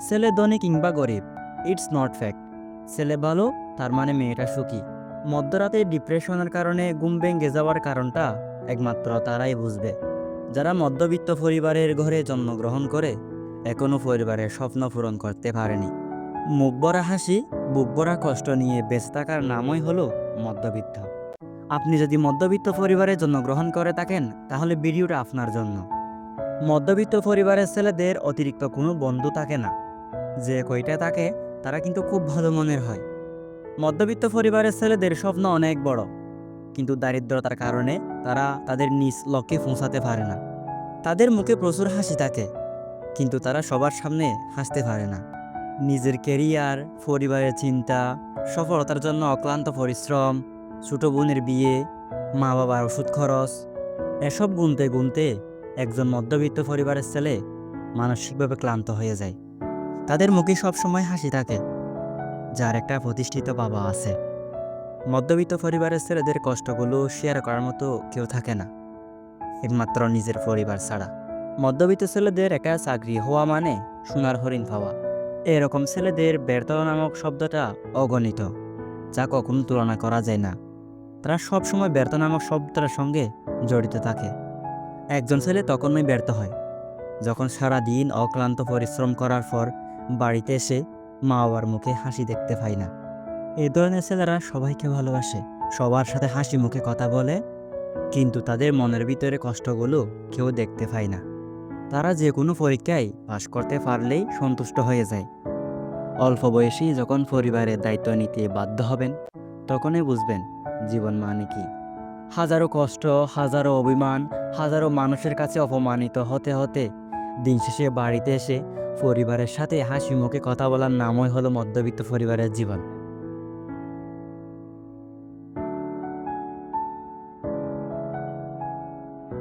ছেলে ধনী কিংবা গরিব ইটস নট ফ্যাক্ট ছেলে ভালো, তার মানে মেয়েটা সুখী। মধ্যরাতে ডিপ্রেশনের কারণে ঘুম ভেঙে যাওয়ার কারণটা একমাত্র তারাই বুঝবে। যারা মধ্যবিত্ত পরিবারের ঘরে জন্মগ্রহণ করে এখনও পরিবারের স্বপ্ন পূরণ করতে পারেনি। মুখ ভরা হাসি, বুক ভরা কষ্ট নিয়ে বেঁচে থাকার নামই হলো মধ্যবিত্ত। আপনি যদি মধ্যবিত্ত পরিবারে জন্মগ্রহণ করে থাকেন, তাহলে ভিডিওটা আপনার জন্য। মধ্যবিত্ত পরিবারের ছেলেদের অতিরিক্ত কোনো বন্ধু থাকে না। যে কয়টা থাকে তারা কিন্তু খুব ভালো মনের হয়। মধ্যবিত্ত পরিবারের ছেলেদের স্বপ্ন অনেক বড়, কিন্তু দারিদ্রতার কারণে তারা তাদের নিজ লক্ষ্যে পৌঁছাতে পারে না। তাদের মুখে প্রচুর হাসি থাকে, কিন্তু তারা সবার সামনে হাসতে পারে না। নিজের কেরিয়ার পরিবারের চিন্তা, সফলতার জন্য অক্লান্ত পরিশ্রম, ছোট বোনের বিয়ে মা বাবার ওষুধ খরচ, এসব গুনতে গুনতে একজন মধ্যবিত্ত পরিবারের ছেলে মানসিকভাবে ক্লান্ত হয়ে যায়। তাদের মুখে সবসময় হাসি থাকে, যার একটা প্রতিষ্ঠিত বাবা আছে। মধ্যবিত্ত পরিবারের ছেলেদের কষ্টগুলো শেয়ার করার মতো কেউ থাকে না, একমাত্র নিজের পরিবার ছাড়া। মধ্যবিত্ত ছেলেদের একা চাকরি হওয়া মানে সোনার হরিণ পাওয়া। এরকম ছেলেদের ব্যর্থ নামক শব্দটা অগণিত, যা কখনো তুলনা করা যায় না। তারা সবসময় ব্যর্থ নামক শব্দটার সঙ্গে জড়িত থাকে। একজন ছেলে তখনই ব্যর্থ হয়, যখন সারা দিন অক্লান্ত পরিশ্রম করার পর বাড়িতে এসে মা বাবার মুখে হাসি দেখতে পায় না। এ ধরনের ছেলেরা সবাইকে ভালোবাসে, সবার সাথে হাসি মুখে কথা বলে, কিন্তু তাদের মনের ভিতরে কষ্টগুলো কেউ দেখতে পায় না। তারা যে কোনো পরীক্ষায় পাশ করতে পারলেই সন্তুষ্ট হয়ে যায়। অল্প বয়সেই যখন পরিবারের দায়িত্ব নিতে বাধ্য হবেন, তখনই বুঝবেন জীবন মানে কি। হাজারো কষ্ট, হাজারো অভিমান, হাজারো মানুষের কাছে অপমানিত হতে হতে দিন শেষে বাড়িতে এসে পরিবারের সাথে হাসি মুখে কথা বলার নামই হলো মধ্যবিত্ত পরিবারের জীবন।